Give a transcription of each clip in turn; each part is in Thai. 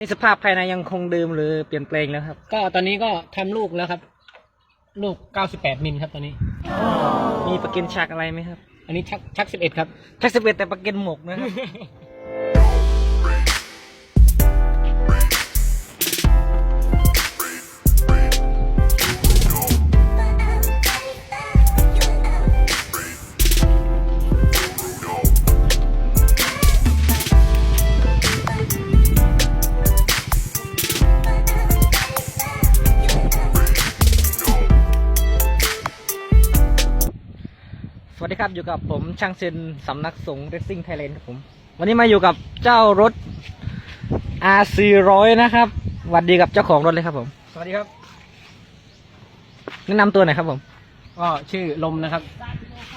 นี่สภาพภายในยังคงเดิมหรือเปลี่ยนแปลงแล้วครับ ก็ตอนนี้ก็ทำลูกแล้วครับ ลูก 98 มิลครับตอนนี้ มีประกันชักอะไรไหมครับ อันนี้ชักชัก 11 ครับ ชักสิบเอ็ดแต่ประกันหมกนะครับ ครับอยู่กับผมช่างเซนสำนักสงฆ์เรซซิ่งไทยแลนด์ครับผม วันนี้มาอยู่กับเจ้ารถ R400 นะครับสวัสดีกับเจ้าของรถเลยครับผม สวัสดีครับแนะนำตัวหน่อยครับผม ก็ชื่อลมนะครับ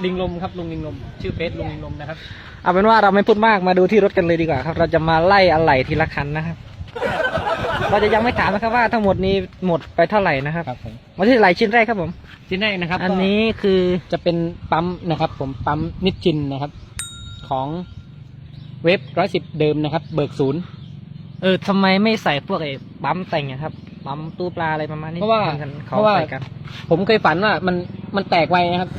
ลิงลมครับลุงลิงลม ชื่อเฟซลุงลิงลมนะครับ เอาเป็นว่าเราไม่พูดมากมาดูที่รถกันเลยดีกว่าครับ เราจะมาไล่อะไหล่ทีละคันนะครับ เราจะยังไม่ถามนะครับว่าทั้งหมดนี้หมดไปเท่าไหร่นะครับครับผมมาที่อะไหล่ชิ้นแรกครับผม ชิ้นแรกนะครับอันนี้คือก็จะเป็นปั๊มนะครับ ผมปั๊มนิชชินนะครับ ของเว็บร้อยสิบเดิมนะครับ เบิกศูนย์เออทำไมไม่ใส่พวกไอ้ปั๊มแต่งอะครับปั๊มตู้ปลาอะไรประมาณนี้เพราะว่าห็นเขาเพราะว่าใส่กันผมเคยฝันว่ามันมันแตกไวนะครับ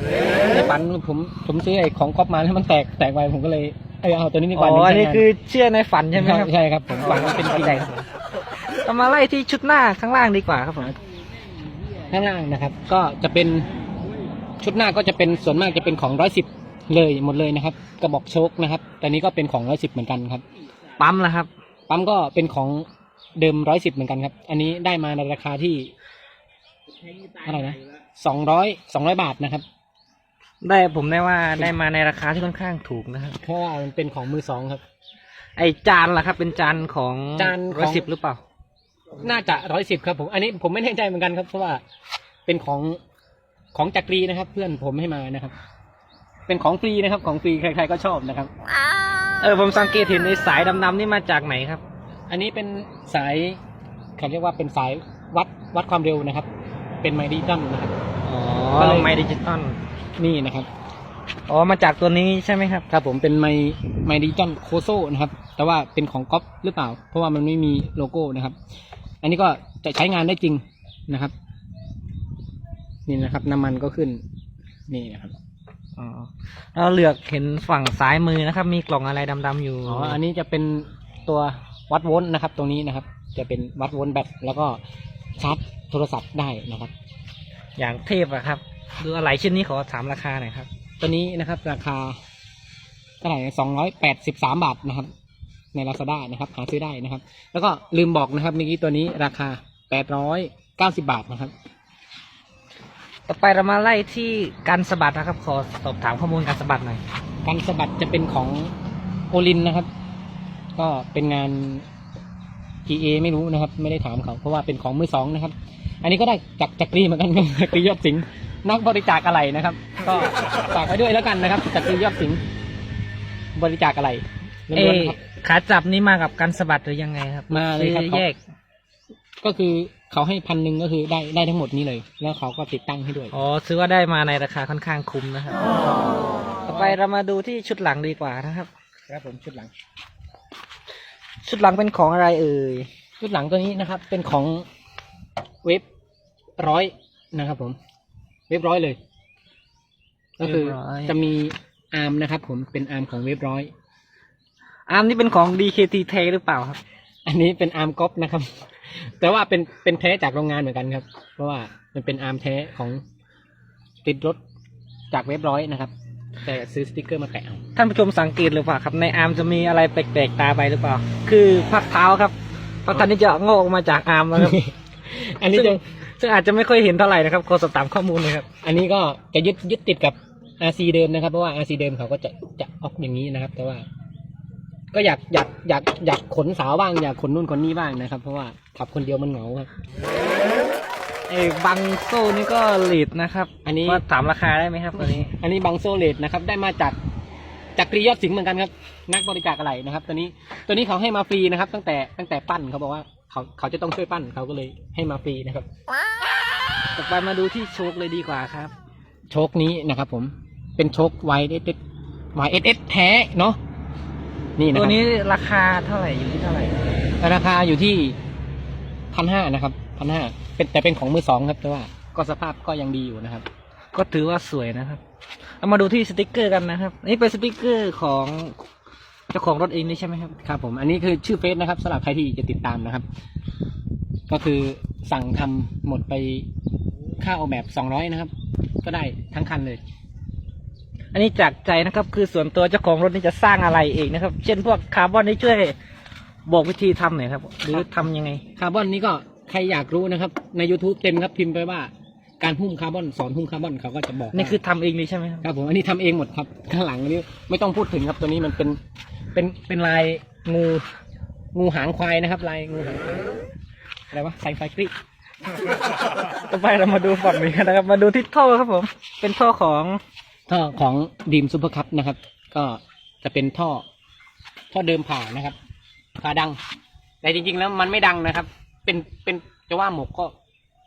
ในฝันผมผมซื้อไอ้ของก๊อปมาแล้วมันแตกแตกไวผมก็เลยเออเอาตัวนี้ดีกอ๋ว่าออันนี้ใช้งาคือเชื่อในฝันใช่ไหมครับใช่ครับผมฝันว่าเป็นจริงใจครับผม เรามาไล่ที่ชุดหน้าข้างล่างดีกว่าครับผมข้างล่างนะครับ ก็จะเป็นชุดหน้าก็จะเป็นส่วนมากจะเป็นของร้อยสิบเลยหมดเลยนะครับ กระบอกโชคนะครับแต่นี้ก็เป็นของร้อยสิบเหมือนกันครับ ปั๊มละครับ ปั๊มก็เป็นของเดิมร้อยสิบเหมือนกันครับ อันนี้ได้มาในราคาที่อะไรนะสองร้อยสองร้อยบาทนะครับ ได้ผมได้ว่าได้มาในราคาที่ค่อนข้างถูกนะครับเพราะว่ามันเป็นของมือสองครับ ไอจานล่ะครับ เป็นจานของจานของร้อยสิบหรือเปล่า น่าจะร้อยสิบครับผม อันนี้ผมไม่แน่ใจเหมือนกันครับเพราะว่าเป็นของของจักรีนะครับ เพื่อนผมให้มานะครับ เป็นของฟรีนะครับ ของฟรีใคร ๆก็ชอบนะครับ เออผมสังเกตเห็นในสายดำๆนี่มาจากไหนครับ อันนี้เป็นสายเขาเรียกว่าเป็นสายวัดวัดความเร็วนะครับ เป็นไมค์ดิจิตอลนะครับอ๋อก็เลยไมดิจิตอลนี่นะครับอ๋อมาจากตัวนี้ใช่ไหมครับครับผมเป็นไมค์ไมค์ดิจิตอลโคโซนะครับ แต่ว่าเป็นของก๊อปหรือเปล่า เพราะว่ามันไม่มีโลโก้นะครับ อันนี้ก็จะใช้งานได้จริงนะครับ นี่นะครับ น้ำมันก็ขึ้น นี่นะครับอ๋อเราเหลือกเห็นฝั่งซ้ายมือนะครับ มีกล่องอะไรดำๆอยู่อ๋ออันนี้จะเป็นตัววัดโวลต์นะครับ ตรงนี้นะครับ จะเป็นวัดโวลต์แบตแล้วก็ชาร์จโทรศัพท์ได้นะครับ อย่างเทพอะครับดูอะไรชิ้นนี้ขอถามราคาหน่อยครับ ตัวนี้นะครับ ราคาเท่าไหร่สองร้อยแปดสิบสามบาทนะครับ ในลาซาด้านะครับ หาซื้อได้นะครับ แล้วก็ลืมบอกนะครับเมื่อกี้ตัวนี้ราคาแปดร้อยเก้าสิบาทนะครับ ต่อไปเรามาไล่ที่การสะบัดนะครับ ขอสอบถามข้อมูลการสะบัดหน่อย การสะบัดจะเป็นของโอลินนะครับ ก็เป็นงาน GA ไม่รู้นะครับ ไม่ได้ถามเขา เพราะว่าเป็นของมือสองนะครับ อันนี้ก็ได้จากจักรีเหมือนกันครับจักรียอดสิงห์นักบริจาคอะไรนะครับ ก็ฝากไว้ด้วยแล้วกันนะครับจักรียอดสิงห์บริจาคอะไรเอล้วนๆครับ ขาจับนี่มากับการสะบัดหรือยังไงครับมาเลยครับ ซื้อแยก ก็คือเขาให้พันหนึ่งก็คือได้ได้ทั้งหมดนี้เลย แล้วเขาก็ติดตั้งให้ด้วย อ๋อซื้อว่าได้มาในราคาค่อนข้างคุ้มนะครับ ต่อไปเรามาดูที่ชุดหลังดีกว่านะครับ ครับผมชุดหลัง ชุดหลังเป็นของอะไรเอ่ย ชุดหลังตัวนี้นะครับ เป็นของเว็บร้อยนะครับ ผม เว็บร้อยเลย ก็คือเว็บร้อยจะมีอาร์มนะครับ ผมเป็นอาร์มของเว็บร้อย อาร์มนี่เป็นของ DKT เทหรือเปล่าครับ อันนี้เป็นอาร์มก๊อปนะครับ แต่ว่าเป็นเป็นแท้จากโรงงานเหมือนกันครับ เพราะว่ามันเป็นอาร์มแท้ของติดรถจากเว็บร้อยนะครับ แต่ซื้อสติกเกอร์มาแปะเอาท่านผู้ชมสังเกตหรือเปล่าครับ ในอาร์มจะมีอะไรแปลกๆตาไปหรือเปล่า คือพักเท้าครับพักเท้านี่จะงอกออกมาจากอาร์มนะครับ อันนี้ซึ่งจะซึ่งอาจจะไม่ค่อยเห็นเท่าไหร่นะครับขอสอบถามข้อมูลเลยครับ อันนี้ก็จะยึดยึดติดกับ RC เดิมนะครับ เพราะว่า RC เดิมเขาก็จะจะออกอย่างนี้นะครับ แต่ว่า ก็อยากอยากอยากอยากขนสาวบ้างอยากขนนู่นขนนี่บ้างนะครับ เพราะว่าขับคนเดียวมันเหงาครับ ไอ้บังโซ่นี่ก็ลีดนะครับอันนี้ ว่าถามราคาได้ไหมครับตัวนี้ อันนี้บังโซเลตนะครับได้มาจากจากกรียอดสิงห์เหมือนกันครับนักบริจาคอะไรนะครับ ตัวนี้ตัวนี้เขาให้มาฟรีนะครับ ตั้งแต่ตั้งแต่ปั้นเขาบอกว่าเขาเขาจะต้องช่วยปั้นเขาก็เลยให้มาฟรีนะครับ ต่อไปมาดูที่โชคเลยดีกว่าครับ โชคนี้นะครับผมเป็นโชคไวเอสไวเอสเอสแท้เนาะ นี่นะตัวครับนี้ราคาเท่าไหร่อยู่ที่เท่าไหร่ราคาอยู่ที่พันห้านะครับพันห้าเป็นแต่เป็นของมือสองครับ แต่ว่าก็สภาพก็ยังดีอยู่นะครับ ก็ถือว่าสวยนะครับเอามาดูที่สติกเกอร์กันนะครับนี่เป็นสติกเกอร์ของเจ้าของรถเองนี่ใช่ไหมครับครับผมอันนี้คือชื่อเฟซนะครับสำหรับใครที่จะติดตามนะครับ ก็คือสั่งทำหมดไปค่าออกแบบสองร้อยนะครับ ก็ได้ทั้งคันเลย อันนี้จากใจนะครับ คือส่วนตัวเจ้าของรถนี่จะสร้างอะไรเองนะครับ เช่นพวกคาร์บอนนี่ช่วยบอกวิธีทำหน่อยครับ หรือทำยังไง คาร์บอนนี้ก็ใครอยากรู้นะครับ ใน YouTube เต็มครับพิมพ์ไปว่าการหุ้มคาร์บอนสอนหุ้มคาร์บอนเขาก็จะบอกนี่คือทำเองเลยใช่ไหมครับครับผมอันนี้ทำเองหมดครับข้างหลังอันนี้ไม่ต้องพูดถึงครับตัวนี้มันเป็นเป็นเป็นลายงูงูหางควายนะครับ ลายงูหางควายอะไรวะไซไฟกริ ต่อไปเรามาดูฝั่งนี้กันนะครับ มาดูที่ท่อครับผม เป็นท่อของ ท่อของดีมซูเปอร์คัพนะครับ ก็จะเป็นท่อท่อเดิมผ่านะครับผ่าดัง แต่จริง ๆ แล้วมันไม่ดังนะครับ เป็นเป็นจะว่าหมกก็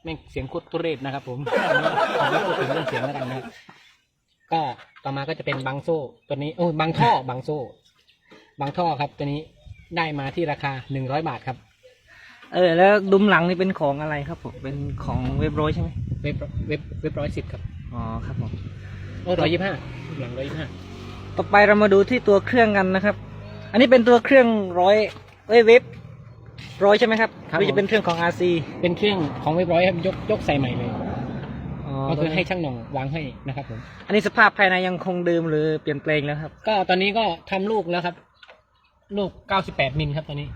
แม่งเสียงโคตรทุเรศนะครับผมผมไม่พูดถึงเรื่องเสียงแล้วกันนะครับก็ต่อมาก็จะเป็นบางโซ่ตัวนี้โอ้ยบางท่อบางโซ่ บางท่อครับ ตัวนี้ได้มาที่ราคาหนึ่งร้อยบาทครับ เออ แล้วดุมหลังนี่เป็นของอะไรครับผมเป็นของเว็บโรยใช่ไหมเว็บเว็บเว็บร้อยสิบครับอ๋อครับผม โอ้ร้อยยี่ห้าหลังร้อยยี่ห้าต่อไปเรามาดูที่ตัวเครื่องกันนะครับ อันนี้เป็นตัวเครื่องร้อยเอ้ยเว็บร้อยใช่ไหมครับหรือจะเป็นเครื่องของ RC เป็นเครื่องของเว็บร้อยครับยกยกใส่ใหม่เลย อ๋อก็คือให้ช่างหน่องวางให้นะครับผมอันนี้สภาพภายในยังคงเดิมหรือเปลี่ยนแปลงแล้วครับ ก็ตอนนี้ก็ทำลูกแล้วครับ ลูก 98 มิลครับตอนนี้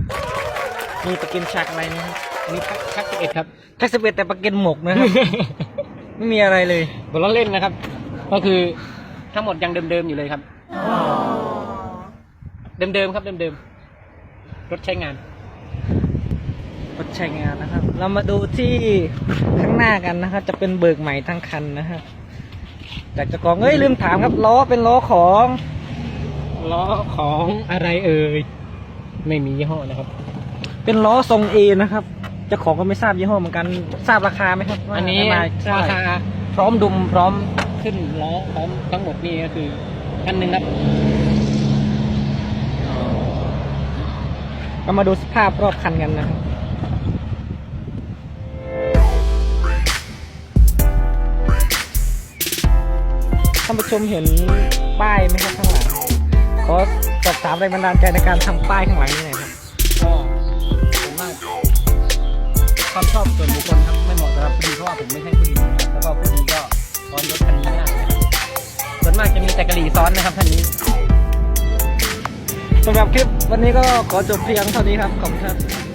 มีปากเกนชักอะไรนะครับอันนี้ชักชัก11ครับ แท็กสเปดแต่ปากเกนหมกนะครับ ไม่มีอะไรเลยบนล้อเล่นนะครับ ก็คือทั้งหมดยังเดิมๆอยู่เลยครับ เดิมๆครับเดิมๆรถใช้งาน รถใช้งานนะครับ เรามาดูที่ข้างหน้ากันนะครับ จะเป็นเบิกใหม่ทั้งคันนะครับจากเจ้าของเอ้ยลืมถามครับล้อเป็นล้อของล้อของอะไรเอ่ยไม่มียี่ห้อนะครับ เป็นล้อทรงเอนะครับเจ้าของก็ไม่ทราบยี่ห้อเหมือนกันทราบราคาไหมครับว่าอันนี้มาราคาพร้อมดุมพร้อม ขึ้นล้อพร้อมทั้งหมดนี่ก็คือพันหนึ่งครับ เรามาดูสภาพรอบคันกันนะครับท่านผู้ชมเห็นป้ายไหมครับข้างหลังขอสอบถามแรงบันดาลใจในการทำป้ายข้างหลังนี่หน่อยครับก็ผมว่าความชอบส่วนบุคคลครับไม่เหมาะสำหรับผู้ดีเพราะว่าผมไม่ใช่ผู้ดีนะครับแล้วก็ผู้ดีก็ ซ้อนรถคันนี้ไม่ะส่วนมากจะมีแต่กะหรี่ซ้อนนะครับคันนี้สำหรับคลิปวันนี้ก็ขอจบเพียงเท่านี้ครับ ขอบคุณครับ